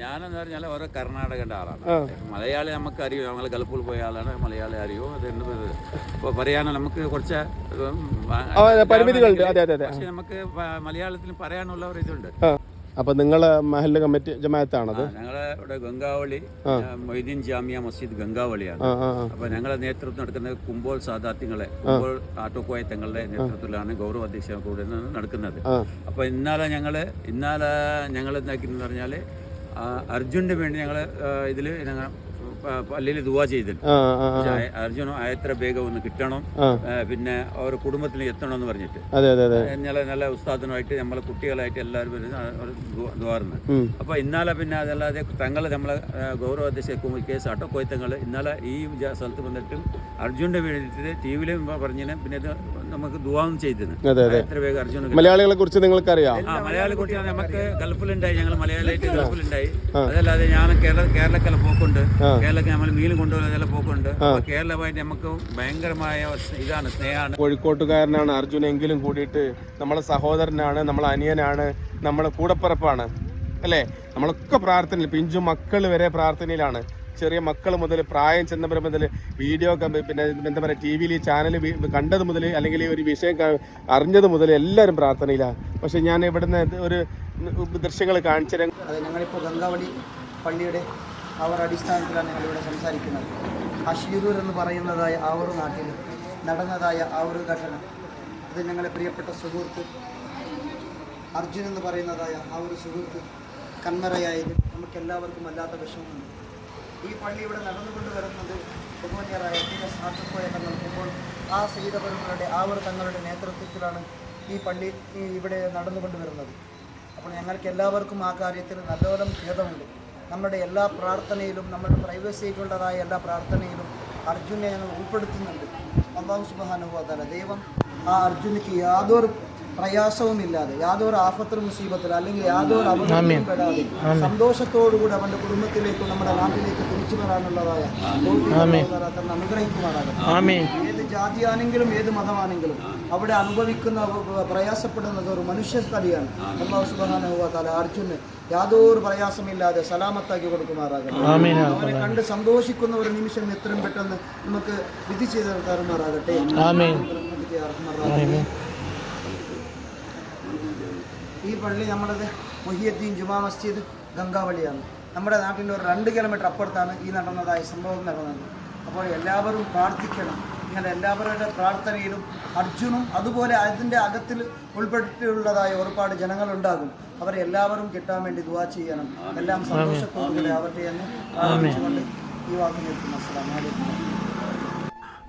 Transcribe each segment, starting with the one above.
ഞാനെന്ന് പറഞ്ഞാൽ ഓരോ കർണാടകന്റെ ആളാണ്. മലയാളി നമുക്ക് അറിയോ? ഞങ്ങൾ ഗൾഫിൽ പോയ ആളാണ് മലയാളി അറിയോ? അതുകൊണ്ട് ഇപ്പോൾ പറയാനോ നമുക്ക് കുറച്ച് പരിമിതികളുണ്ട്. അതെ അതെ അതെ. പക്ഷെ നമുക്ക് മലയാളത്തിൽ പറയാനുള്ള ഒരു ഇതുണ്ട്. അപ്പൊ നിങ്ങൾ മഹല്ല കമ്മിറ്റി ജമാഅത്താണത് ഞങ്ങളെ ഇവിടെ ഗംഗാവളി മൊയ്തീൻ ജാമിയ മസ്ജിദ് ഗംഗാവളിയാണ്. അപ്പൊ ഞങ്ങളെ നേതൃത്വം നടക്കുന്നത് കുമ്പോൾ സാദാത്യങ്ങളെ കുമ്പോൾ ആട്ടോക്കോയ തങ്ങളുടെ നേതൃത്വത്തിലാണ് ഗൗരവ അധ്യക്ഷ കൂടെ നടക്കുന്നത്. അപ്പൊ ഇന്നാലെ ഞങ്ങൾ ഇന്നാലെ ഞങ്ങൾ എന്താക്കി പറഞ്ഞാൽ ആ, അർജുനന് വേണ്ടി ഞങ്ങൾ ഇതിൽ ഞങ്ങൾ പള്ളിയിൽ ദുവാ ചെയ്തിട്ടുണ്ട്. അർജുനോ ആ ആ. അർജുനും എത്ര വേഗം ഒന്ന് കിട്ടണം. പിന്നെ അവർ കുടുംബത്തിന് എത്തണം എന്ന് പറഞ്ഞിട്ട്. അതെ അതെ അതെ. നല്ല ഉസ്താദിനുമായിട്ട് നമ്മളെ കുട്ടികളായിട്ട് എല്ലാവരും വരുന്ന അപ്പൊ ഇന്നാലെ പിന്നെ അതല്ലാതെ തങ്ങളെ നമ്മളെ ഗൗരവ അധ്യക്ഷ കേസ് ആട്ടോ കോയത്തങ്ങൾ ഇന്നലെ ഈ സ്ഥലത്ത് വന്നിട്ടും അർജുന്റെ വേണ്ടിയിട്ട് ടി വിയിലും പറഞ്ഞിന് പിന്നെ ഇത് നമുക്ക് ദുവാം ചെയ്തിന്. അതെ അതെ. എത്ര വേഗം അർജുന മലയാളികളെ കുറിച്ച് നിങ്ങൾക്കറിയാം. ആ മലയാളി കുട്ടികൾ നമുക്ക് ഗൾഫിലുണ്ടായി ഞങ്ങൾ മലയാളിയായിട്ട് ഗൾഫിലുണ്ടായി. അതല്ലാതെ ഞാൻ കേരള കേരളക്കെല്ലാം പോക്കുണ്ട്. കേരളത്തിൽ നമ്മൾ മീൻ കൊണ്ടുപോകുന്ന അതെല്ലാം പോക്കുണ്ട്. കേരളമായിട്ട് നമുക്ക് ഭയങ്കരമായ ഇതാണ് സ്നേഹമാണ്. കോഴിക്കോട്ടുകാരനാണ് അർജുൻ എങ്കിലും കൂടിയിട്ട് നമ്മളെ സഹോദരനാണ് നമ്മളെ അനിയനാണ് നമ്മളെ കൂടപ്പിറപ്പാണ്. അല്ലേ? നമ്മളൊക്കെ പ്രാർത്ഥനയിൽ പിഞ്ചു മക്കൾ വരെ പ്രാർത്ഥനയിലാണ്. ചെറിയ മക്കൾ മുതൽ പ്രായം ചെന്നവർ മുതൽ വീഡിയോ പിന്നെ എന്താ പറയുക ടി വിയിൽ ചാനൽ കണ്ടത് മുതൽ അല്ലെങ്കിൽ ഒരു വിഷയം അറിഞ്ഞത് മുതൽ എല്ലാവരും പ്രാർത്ഥനയിലാണ്. പക്ഷെ ഞാൻ ഇവിടുന്ന് ഒരു ദൃശ്യങ്ങൾ കാണിച്ചു തരാം. അതെ ഞങ്ങളിപ്പോൾ ഗംഗാവളി പള്ളിയുടെ അവർ അടിസ്ഥാനത്തിലാണ് ഞങ്ങളിവിടെ സംസാരിക്കുന്നത്. അഷീരൂർ എന്ന് പറയുന്നതായ ആ ഒരു നാട്ടിൽ നടന്നതായ ആ ഒരു ഘടന. അത് ഞങ്ങളെ പ്രിയപ്പെട്ട സുഹൃത്ത് അർജുൻ എന്ന് പറയുന്നതായ ആ ഒരു സുഹൃത്ത് കന്മറയായത് നമുക്കെല്ലാവർക്കും വല്ലാത്ത വിഷമമുണ്ട്. ഈ പള്ളി ഇവിടെ നടന്നുകൊണ്ട് വരുന്നത് ബഹുമാന്യരായ ടി തങ്ങൾ ഇപ്പോൾ ആ സഹിതപരങ്ങളുടെ ആ ഒരു തങ്ങളുടെ നേതൃത്വത്തിലാണ് ഈ പള്ളി ഇവിടെ നടന്നുകൊണ്ട് വരുന്നത്. അപ്പോൾ ഞങ്ങൾക്ക് എല്ലാവർക്കും ആ കാര്യത്തിൽ നല്ലോണം ഖേദമുണ്ട്. നമ്മുടെ എല്ലാ പ്രാർത്ഥനയിലും നമ്മുടെ പ്രൈവസിക്കുള്ളതായ എല്ലാ പ്രാർത്ഥനയിലും അർജുനെ ഞങ്ങൾ ഉൾപ്പെടുത്തുന്നുണ്ട്. അള്ളാഹു സുബാനുഭവത്തല ദൈവം ആ അർജുനയ്ക്ക് യാതൊരു പ്രയാസവുമില്ലാതെ യാതൊരു ആഫത്തർ മുസീബത്തിൽ അല്ലെങ്കിൽ യാതൊരു അപകടത്തിലും പെടാതെ സന്തോഷത്തോടുകൂടി അവന്റെ കുടുംബത്തിലേക്ക് നമ്മുടെ നാട്ടിലേക്ക് തിരിച്ചു വരാനുള്ളതായ അനുഗ്രഹിക്കുമാറാകട്ടെ. ഏത് ജാതിയാണെങ്കിലും ഏത് മതമാണെങ്കിലും അവിടെ അനുഭവിക്കുന്ന പ്രയാസപ്പെടുന്നത് ഒരു മനുഷ്യ കളിയാണ് അള്ളാഹു സുബാന അർജുന് യാതൊരു പ്രയാസമില്ലാതെ സലാമത്താക്കി കൊടുക്കുമാറാകട്ടെ. അവനെ കണ്ട് സന്തോഷിക്കുന്ന ഒരു നിമിഷം എത്രയും പെട്ടെന്ന് നമുക്ക് വിധി ചെയ്ത് തരുമാറാകട്ടെ ഈ പള്ളി നമ്മളത് മൊഹിയദ്ദീൻ ജുമാ മസ്ജിദ് ഗംഗാവള്ളിയാണ്. നമ്മുടെ നാട്ടിന്റെ ഒരു രണ്ട് കിലോമീറ്റർ അപ്പുറത്താണ് ഈ നടന്നതായ സംഭവം നടന്നത്. അപ്പോൾ എല്ലാവരും പ്രാർത്ഥിക്കണം. ഇങ്ങനെ എല്ലാവരുടെ പ്രാർത്ഥനയിലും അർജുനും അതുപോലെ അതിന്റെ അകത്തിൽ ഉൾപ്പെട്ടിട്ടുള്ളതായ ഒരുപാട് ജനങ്ങളുണ്ടാകും. അവരെ എല്ലാവരും കിട്ടാൻ വേണ്ടി ദുവാ ചെയ്യണം. എല്ലാം സന്തോഷത്തോടുകൂടി ആവട്ടെ എന്ന് ഈ വാക്ക് നിർത്തുന്നു. അസ്സലാമു അലൈക്കും.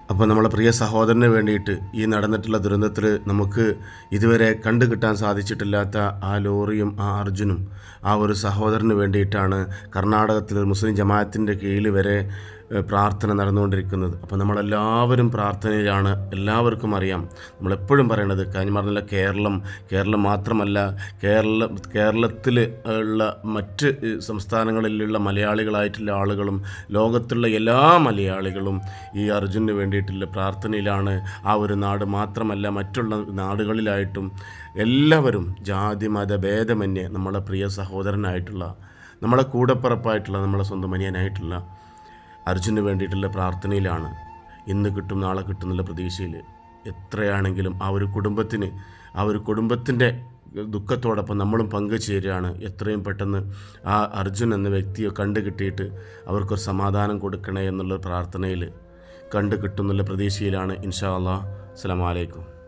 അപ്പോൾ നമ്മളെ പ്രിയ സഹോദരന് വേണ്ടിയിട്ട് ഈ നടന്നിട്ടുള്ള ദുരന്തത്തിൽ നമുക്ക് ഇതുവരെ കണ്ടു കിട്ടാൻ സാധിച്ചിട്ടില്ലാത്ത ആ ലോറിയും ആ അർജുനും ആ ഒരു സഹോദരന് വേണ്ടിയിട്ടാണ് കർണാടകത്തിൽ മുസ്ലിം ജമാഅത്തിന്റെ കീഴിൽ വരെ പ്രാർത്ഥന നടന്നുകൊണ്ടിരിക്കുന്നത്. അപ്പോൾ നമ്മളെല്ലാവരും പ്രാർത്ഥനയിലാണ്. എല്ലാവർക്കും അറിയാം. നമ്മളെപ്പോഴും പറയണത് കാര്യം പറഞ്ഞല്ല കേരളം കേരളം മാത്രമല്ല കേരള കേരളത്തിൽ ഉള്ള മറ്റ് സംസ്ഥാനങ്ങളിലുള്ള മലയാളികളായിട്ടുള്ള ആളുകളും ലോകത്തുള്ള എല്ലാ മലയാളികളും ഈ അർജുന് വേണ്ടിയിട്ടുള്ള പ്രാർത്ഥനയിലാണ്. ആ ഒരു നാട് മാത്രമല്ല മറ്റുള്ള നാടുകളിലായിട്ടും എല്ലാവരും ജാതി മത ഭേദമന്യേ നമ്മളെ പ്രിയ സഹോദരനായിട്ടുള്ള നമ്മളെ കൂടെപ്പറപ്പായിട്ടുള്ള നമ്മളെ സ്വന്തം അനിയനായിട്ടുള്ള അർജുന് വേണ്ടിയിട്ടുള്ള പ്രാർത്ഥനയിലാണ് ഇന്ന് കിട്ടും നാളെ കിട്ടും എന്നുള്ള പ്രതീക്ഷയിൽ എത്രയാണെങ്കിലും ആ ഒരു കുടുംബത്തിന് ആ ഒരു കുടുംബത്തിന്റെ ദുഃഖത്തോടൊപ്പം നമ്മളും പങ്കുചേരുകയാണ്. എത്രയും പെട്ടെന്ന് ആ അർജുൻ എന്ന വ്യക്തിയെ കണ്ടു കിട്ടിയിട്ട് അവർക്കൊരു സമാധാനം കൊടുക്കണേ എന്നുള്ള പ്രാർത്ഥനയിൽ കണ്ടു കിട്ടുന്നുള്ള പ്രതീക്ഷയിലാണ്. ഇൻഷാ അള്ളാഹ്. അസ്സലാമു അലൈക്കും.